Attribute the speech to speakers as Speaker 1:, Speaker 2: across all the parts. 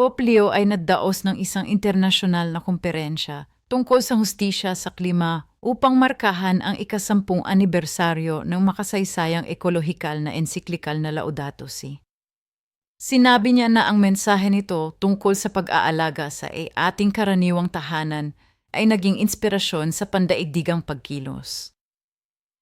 Speaker 1: Pope Leo ay nagdaos ng isang internasyonal na kumperensya tungkol sa hustisya sa klima upang markahan ang ikasampung anibersaryo ng makasaysayang ekologikal na ensiklikal na Laudato Si. Sinabi niya na ang mensahe nito tungkol sa pag-aalaga sa ating karaniwang tahanan ay naging inspirasyon sa pandaigdigang pagkilos.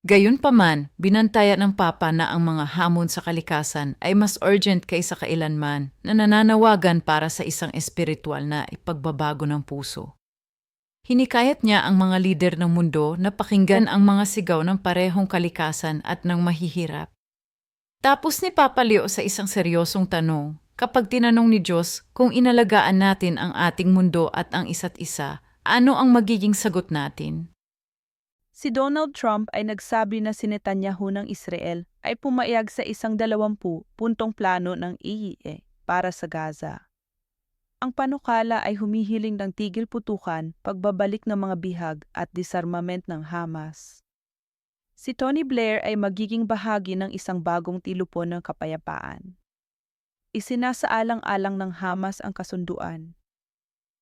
Speaker 1: Gayunpaman, binantayan ng Papa na ang mga hamon sa kalikasan ay mas urgent kaysa kailanman na nananawagan para sa isang espiritual na ipagbabago ng puso. Hinikayat niya ang mga lider ng mundo na pakinggan ang mga sigaw ng parehong kalikasan at ng mahihirap. Tapos ni Papa Leo sa isang seryosong tanong, kapag tinanong ni Diyos kung inalagaan natin ang ating mundo at ang isa't isa, ano ang magiging sagot natin?
Speaker 2: Si Donald Trump ay nagsabi na si Netanyahu ng Israel ay pumayag sa isang dalawampu puntong plano ng IEA para sa Gaza. Ang panukala ay humihiling ng tigil putukan, pagbabalik ng mga bihag at disarmament ng Hamas. Si Tony Blair ay magiging bahagi ng isang bagong tilupon ng kapayapaan. Isinasaalang-alang ng Hamas ang kasunduan.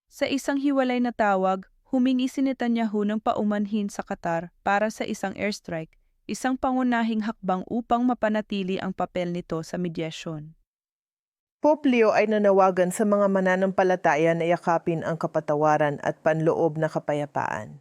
Speaker 2: Sa isang hiwalay na tawag, humingi si Netanyahu ng paumanhin sa Qatar para sa isang airstrike, isang pangunahing hakbang upang mapanatili ang papel nito sa medyasyon.
Speaker 3: Pope Leo ay nanawagan sa mga mananampalataya na yakapin ang kapatawaran at panloob na kapayapaan.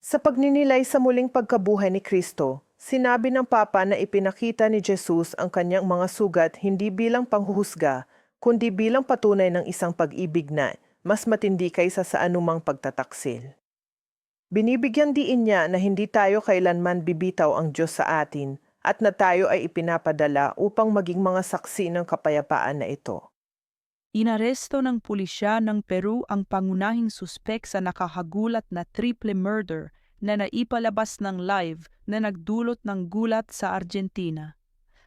Speaker 3: Sa pagninilay sa muling pagkabuhay ni Kristo, sinabi ng Papa na ipinakita ni Jesus ang kanyang mga sugat hindi bilang panghuhusga, kundi bilang patunay ng isang pag-ibig na mas matindi kaysa sa anumang pagtataksil. Binibigyan diin niya na hindi tayo kailanman bibitaw ang Diyos sa atin at na tayo ay ipinapadala upang maging mga saksi ng kapayapaan na ito.
Speaker 2: Inaresto ng pulisya ng Peru ang pangunahing suspek sa nakahagulat na triple murder na naipalabas ng live na nagdulot ng gulat sa Argentina.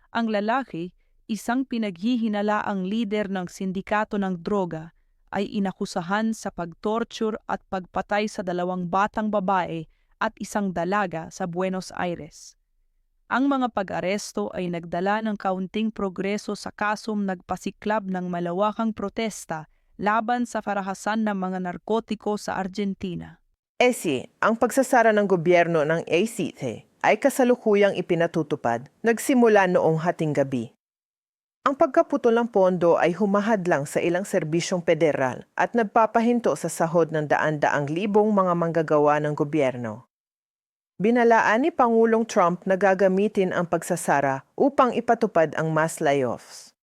Speaker 2: Ang lalaki, isang pinaghihinalaang lider ng sindikato ng droga, ay inakusahan sa pagtorture at pagpatay sa dalawang batang babae at isang dalaga sa Buenos Aires. Ang mga pag-aresto ay nagdala ng kaunting progreso sa kasong nagpasiklab ng malawakang protesta laban sa karahasan ng mga narkotiko sa Argentina.
Speaker 3: ESI, ang pagsasara ng gobyerno ng ACT ay kasalukuyang ipinatutupad, nagsimula noong hating gabi. Ang pagkaputol ng pondo ay humahadlang sa ilang serbisyong federal at nagpapahinto sa sahod ng daan-daang libong mga manggagawa ng gobyerno. Binalaan ni Pangulong Trump na gagamitin ang pagsasara upang ipatupad ang mass layoffs.